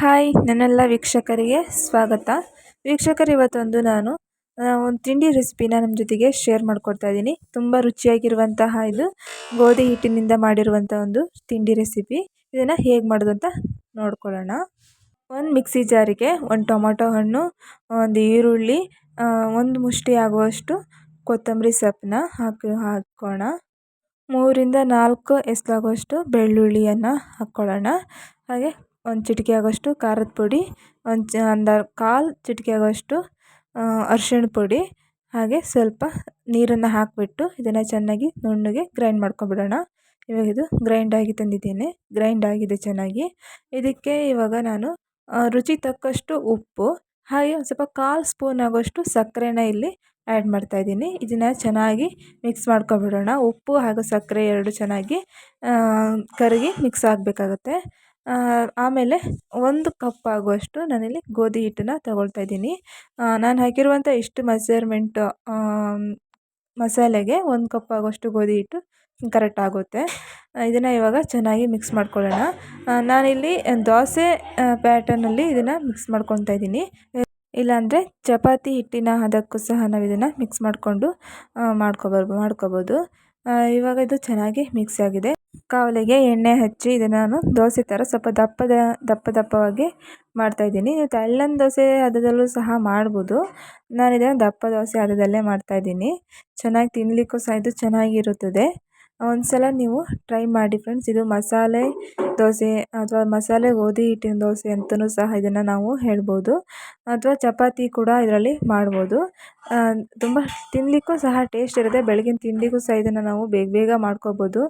Hi, ನನ್ನೆಲ್ಲ ವೀಕ್ಷಕರಿಗೆ ಸ್ವಾಗತ. ವೀಕ್ಷಕರು, ಇವತ್ತೊಂದು ನಾನು ಒಂದು ತಿಂಡಿ ರೆಸಿಪಿನ ನಮ್ಮ ಜೊತೆಗೆ ಶೇರ್ ಮಾಡ್ಕೊಡ್ತಾ ಇದ್ದೀನಿ ತುಂಬ ರುಚಿಯಾಗಿರುವಂತಹ ಇದು, ಗೋಧಿ ಹಿಟ್ಟಿನಿಂದ ಮಾಡಿರುವಂಥ ಒಂದು ತಿಂಡಿ ರೆಸಿಪಿ. ಇದನ್ನು ಹೇಗೆ ಮಾಡೋದು ಅಂತ ನೋಡ್ಕೊಳ್ಳೋಣ. ಒಂದು ಮಿಕ್ಸಿ ಜಾರಿಗೆ ಒಂದು ಟೊಮೊಟೊ ಹಣ್ಣು, ಒಂದು ಈರುಳ್ಳಿ ಒಂದು ಮುಷ್ಟಿ ಆಗುವಷ್ಟು ಕೊತ್ತಂಬರಿ ಸೊಪ್ಪನ್ನ ಹಾಕಿ, ಹಾಕೋಣ. ಮೂರಿಂದ ನಾಲ್ಕು ಎಸ್ಲಾಗುವಷ್ಟು ಬೆಳ್ಳುಳ್ಳಿಯನ್ನು ಹಾಕ್ಕೊಳ್ಳೋಣ ಹಾಗೆ ಒಂದು ಚಿಟಿಕೆ ಆಗೋಷ್ಟು ಖಾರದ ಪುಡಿ, ಒಂದು ಚ, ಒಂದು ಕಾಲು ಚಿಟಿಕೆ ಆಗೋಷ್ಟು ಅರ್ಶಿಣ ಪುಡಿ, ಹಾಗೆ ಸ್ವಲ್ಪ ನೀರನ್ನು ಹಾಕಿಬಿಟ್ಟು ಇದನ್ನು ಚೆನ್ನಾಗಿ ನುಣ್ಣಗೆ ಗ್ರೈಂಡ್ ಮಾಡ್ಕೊಂಬಿಡೋಣ. ಇವಾಗ ಇದು ಗ್ರೈಂಡ್ ಆಗಿ ತಂದಿದ್ದೇನೆ. ಗ್ರೈಂಡ್ ಆಗಿದೆ ಚೆನ್ನಾಗಿ. ಇದಕ್ಕೆ ಇವಾಗ ನಾನು ರುಚಿ ತಕ್ಕಷ್ಟು ಉಪ್ಪು, ಹಾಗೆ ಒಂದು ಸ್ವಲ್ಪ ಕಾಲು ಸ್ಪೂನ್ ಆಗೋಷ್ಟು ಸಕ್ಕರೆನ ಇಲ್ಲಿ ಆ್ಯಡ್ ಮಾಡ್ತಾಯಿದ್ದೀನಿ ಇದನ್ನು ಚೆನ್ನಾಗಿ ಮಿಕ್ಸ್ ಮಾಡ್ಕೊಂಬಿಡೋಣ ಉಪ್ಪು ಹಾಗೂ ಸಕ್ಕರೆ ಎರಡು ಚೆನ್ನಾಗಿ ಕರಗಿ ಮಿಕ್ಸ್ ಆಗಬೇಕಾಗತ್ತೆ. ಆಮೇಲೆ ಒಂದು ಕಪ್ ಆಗುವಷ್ಟು ನಾನಿಲ್ಲಿ ಗೋಧಿ ಹಿಟ್ಟನ್ನು ತಗೊಳ್ತಾ ಇದ್ದೀನಿ. ನಾನು ಹಾಕಿರುವಂಥ ಇಷ್ಟು ಮೆಸರ್ಮೆಂಟು ಮಸಾಲೆಗೆ ಒಂದು ಕಪ್ ಆಗುವಷ್ಟು ಗೋಧಿ ಹಿಟ್ಟು ಕರೆಕ್ಟ್ ಆಗುತ್ತೆ. ಇದನ್ನು ಇವಾಗ ಚೆನ್ನಾಗಿ ಮಿಕ್ಸ್ ಮಾಡ್ಕೊಳ್ಳೋಣ. ನಾನಿಲ್ಲಿ ದೋಸೆ ಪ್ಯಾಟರ್ನಲ್ಲಿ ಇದನ್ನು ಮಿಕ್ಸ್ ಮಾಡ್ಕೊತಾ ಇದ್ದೀನಿ. ಇಲ್ಲಾಂದರೆ ಚಪಾತಿ ಹಿಟ್ಟಿನ ಹದಕ್ಕೂ ಸಹ ನಾವು ಇದನ್ನು ಮಿಕ್ಸ್ ಮಾಡಿಕೊಂಡು ಮಾಡ್ಕೊಬರ್ ಮಾಡ್ಕೊಬೋದು. ಇವಾಗ ಇದು ಚೆನ್ನಾಗಿ ಮಿಕ್ಸ್ ಆಗಿದೆ. ಕಾವಲಿಗೆ ಎಣ್ಣೆ ಹಚ್ಚಿ ಇದನ್ನು ನಾನು ದೋಸೆ ಥರ ಸ್ವಲ್ಪ ದಪ್ಪದ, ದಪ್ಪ ದಪ್ಪವಾಗಿ ಮಾಡ್ತಾಯಿದ್ದೀನಿ ನೀವು ತೆಳ್ಳನ ದೋಸೆ ಹದದಲ್ಲೂ ಸಹ ಮಾಡ್ಬೋದು. ನಾನು ಇದನ್ನು ದಪ್ಪ ದೋಸೆ ಹದದಲ್ಲೇ ಮಾಡ್ತಾಯಿದ್ದೀನಿ ಚೆನ್ನಾಗಿ ತಿನ್ನಲಿಕ್ಕೂ ಸಹ ಇದು ಚೆನ್ನಾಗಿರುತ್ತದೆ. ಒಂದು ಸಲ ನೀವು ಟ್ರೈ ಮಾಡಿ ಫ್ರೆಂಡ್ಸ್ ಇದು ಮಸಾಲೆ ದೋಸೆ ಅಥವಾ ಮಸಾಲೆ ಗೋಧಿ ಹಿಟ್ಟಿನ ದೋಸೆ ಅಂತಲೂ ಸಹ ಇದನ್ನು ನಾವು ಹೇಳ್ಬೋದು. ಅಥವಾ ಚಪಾತಿ ಕೂಡ ಇದರಲ್ಲಿ ಮಾಡ್ಬೋದು. ತುಂಬ ತಿನ್ನಲಿಕ್ಕೂ ಸಹ ಟೇಸ್ಟ್ ಇರುತ್ತೆ. ಬೆಳಗಿನ ತಿಂಡಿಗೂ ಸಹ ಇದನ್ನು ನಾವು ಬೇಗ ಬೇಗ ಮಾಡ್ಕೊಬೋದು.